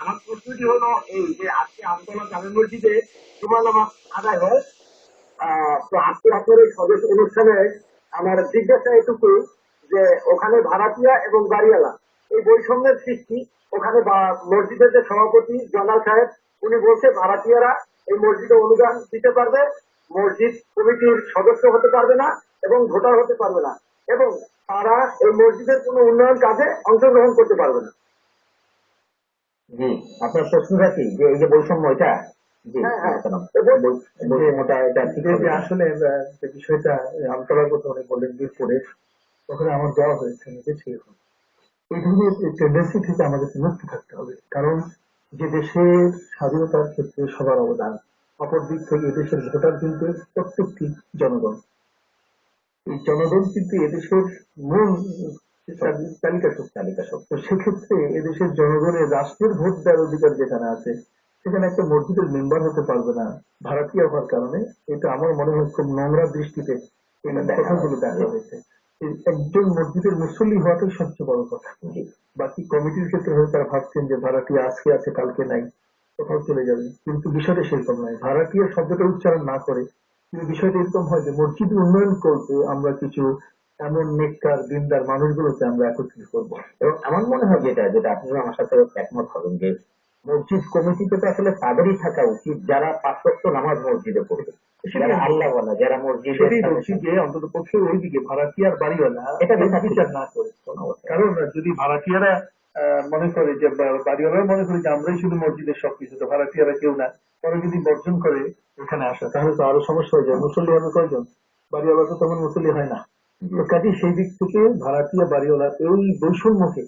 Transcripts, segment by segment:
আমার প্রশ্নটি হলো এই যে আজকে আমতলা জামে মসজিদে জুমা নামাজ আদায় হয়। তো আজকে আপনার সদস্য অনুষ্ঠানে আমার জিজ্ঞাসা এটুকু যে ওখানে ভাড়াটিয়া এবং বাড়িওয়ালা এই বৈষম্যের সৃষ্টি ওখানে মসজিদের যে সভাপতি জনাল সাহেব, উনি বলছে ভাড়াটিয়ারা এই মসজিদে অনুদান দিতে পারবে, মসজিদ কমিটির সদস্য হতে পারবে না এবং ভোটার হতে পারবে না এবং তারা এই মসজিদের কোনো উন্নয়ন কাজে অংশগ্রহণ করতে পারবে না। জি আপনার প্রশ্নটা কি যে এই যে বৈষম্য এটা? হ্যাঁ, হ্যাঁ। আসলে বিষয়টা আমতলার কথা বললেন ওখানে আমার দেওয়া হয়েছে নিজে সেরকম এই ধরনের টেন্ডেন্সি থেকে আমাদের মুক্ত থাকতে হবে। কারণ যে দেশের স্বাধীনতার ক্ষেত্রে সবার অবদান অপর দিক থেকে এদেশের ভোটার কিন্তু প্রত্যেকটি জনগণ। এই জনগণ কিন্তু এদেশের মূল তালিকা শক্তি তালিকা শক্তি তো সেক্ষেত্রে এদেশের জনগণের রাষ্ট্রের ভোট দেওয়ার অধিকার যেখানে আছে সেখানে একটা মসজিদের মেম্বার হতে পারবে না ভাড়াটিয়া হওয়ার কারণে। এটা আমার মনে হয় খুব নোংরা দৃষ্টিতে কথাগুলো দেখা হয়েছে। একজন মসজিদের মুসল্লি হওয়াটাই সবচেয়ে বড় কথা। বাকি কমিটির ক্ষেত্রে হয়তো তারা ভাবছেন যে ভাড়াটিয়া আজকে আছে কালকে নাই কোথাও চলে যাবে। কিন্তু বিষয়টা সেরকম নয়। ভাড়াটিয়া শব্দটা উচ্চারণ না করে। কিন্তু বিষয়টা এরকম হয় যে মসজিদ উন্নয়ন করতে আমরা কিছু এমন নেককার দিনদার মানুষগুলোকে আমরা একত্রিত করব। এবং আমার মনে হয় যেটা যেটা আপনারা আমার সাথে একমত হবেন যে মসজিদ কমিটিতে তো আসলে তাদেরই থাকা উচিত যারা পাঁচ নামাজ মসজিদে পড়বে। যারা আল্লাহ বলা যারা মসজিদে সেটাই অন্তত পক্ষে ওইদিকে ভাড়াটিয়ার বাড়িওয়ালা এটা বিচার না করে। কারণ যদি ভাড়াটিয়ারা মনে করে যে বাড়িওয়ালারা মনে করে যে আমরাই শুধু মসজিদের সবকিছু তো ভাড়াটিয়ারা কেউ না পরে যদি বর্জন করে এখানে আসা তাহলে তো আরও সমস্যা হয়ে যায়। মুসল্লি হবে কয়জন? বাড়িওয়ালা তো তেমন মুসল্লি হয় না। কাজে সেই দিক থেকে ভাড়াটিয়া বাড়িওয়ালা এই বৈষম্যকে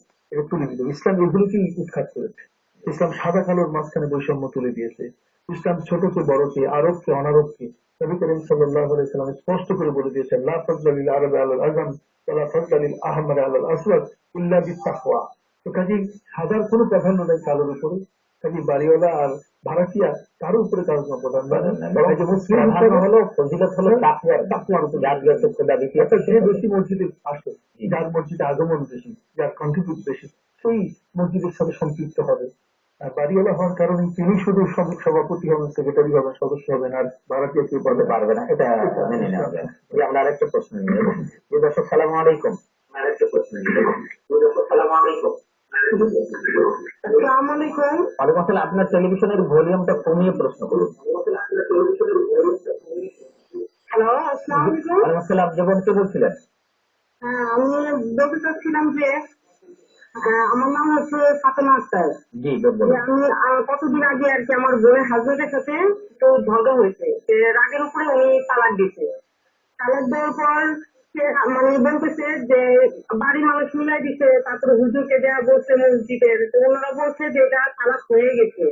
তুলে দিল ইসলাম এগুলোকেই উৎখাত করেছে। ইসলাম সাদা কালোর মাঝখানে বৈষম্য তুলে দিয়েছে। ইসলাম ছোটকে, বড়কে, আরবকে, অনারবকে নবী করিম সাল্লাম স্পষ্ট করে বলে দিয়েছেন, লা ফজলালিল আরবে আলাল আজম ওলা ফজলালিল আহমদ আলাল আসওয়াদ ইল্লা বিত্তাকওয়া তো কাজেই সাদার কোনো প্রাধান্য নেই কালোর উপরে। কাজে বাড়িওয়ালা আর ভাড়াটিয়া? কারও উপরে কারও কোনো প্রাধান্য নেই। বরং কাজে মুসলিম হলো ফজিলত হলো তাকওয়ার তাকওয়ার উপর যার যত খোদা বেশি আছে। অর্থাৎ যে বেশি মসজিদে আসে যার মসজিদে আগমন বেশি যার কন্ট্রিবিউট বেশি সেই মসজিদের সাথে সম্পৃক্ত হবে। আর বাড়িওয়ালা হওয়ার কারণে তিনি শুধু সভাপতি হবেন সেক্রেটারি হবেন সদস্য হবেন আর ভাড়াটিয়া কেউ পাবে করতে পারবে না এটা মেনে নেওয়া। আমরা আরেকটা প্রশ্ন নিয়ে নেব যে দর্শক সালাম আলাইকুম। আরেকটা প্রশ্ন নিয়ে নেব যে সালাম আলাইকুম। ওয়ালাইকুম আপনার টেলিভিশনের ভলিউমটা কমিয়ে প্রশ্ন করুন। হ্যালো আসসালামু আলাইকুম। ওয়ালাইকুম আসসালাম জীবন কে বলছিলেন? হ্যাঁ আমি বলতে চাচ্ছিলাম যে আহ, আমার নাম হচ্ছে ফাতেমা আক্তার। জি আমি কতদিন আগে আর কি আমার বোনের হাজবেন্ডের সাথে তো ঝগড়া হয়েছে। রাগের উপরে উনি তালাক দিয়েছে। তালাক দেওয়ার পর মানে বলতেছে যে, বাড়ির মানুষ মিলাই দিছে, তারপরে হুজুরকে দেওয়া বলছে মসজিদের। তো ওনারা বলছে যে, এটা খারাপ হয়ে গেছে।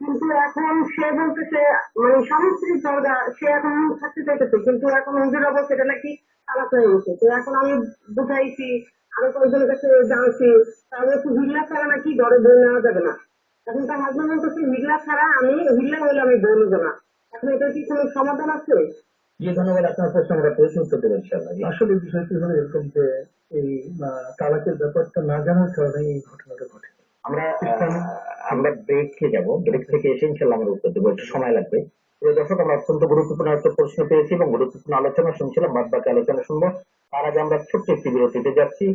কিন্তু এখন সে বলতেছে মানে স্ত্রীর ঝগড়া সে এখন থাকতে চাইতেছে। কিন্তু এখন হুজুরা বলছে, এটা নাকি খারাপ হয়ে গেছে। তো এখন আমি বুঝাইছি, আরও কয়েকজনের কাছে জানছি, তাহলে একটু হিল্লা ছাড়া নাকি ঘরে বই নেওয়া যাবে না। এখন তার হাজবেন্ড বলতেছে হিল্লা ছাড়া আমি হিল্লা হইলে আমি বই নেব না। এখন এটা কি কোনো সমাধান আছে? জি ধন্যবাদ আপনার প্রশ্ন আমরা প্রশ্ন দেবো ইনশাআল্লাহ আসলে বিষয়টি হলো এরকম যে এই তালাকের ব্যাপারটা না জানার কারণে এই ঘটনাটা ঘটে। আমরা আমরা আমরা ব্রেকে যাব। ব্রেক থেকে এসে ইনশাল্লাহ আমরা উত্তর দেবো। একটু সময় লাগবে। প্রিয় দর্শক আমরা অত্যন্ত গুরুত্বপূর্ণ একটা প্রশ্ন পেয়েছি এবং গুরুত্বপূর্ণ আলোচনা শুনছিলাম। বাদ বাকি আলোচনা শুনব। তার আগে আমরা ছোট্ট একটি বিরতিতে যাচ্ছি।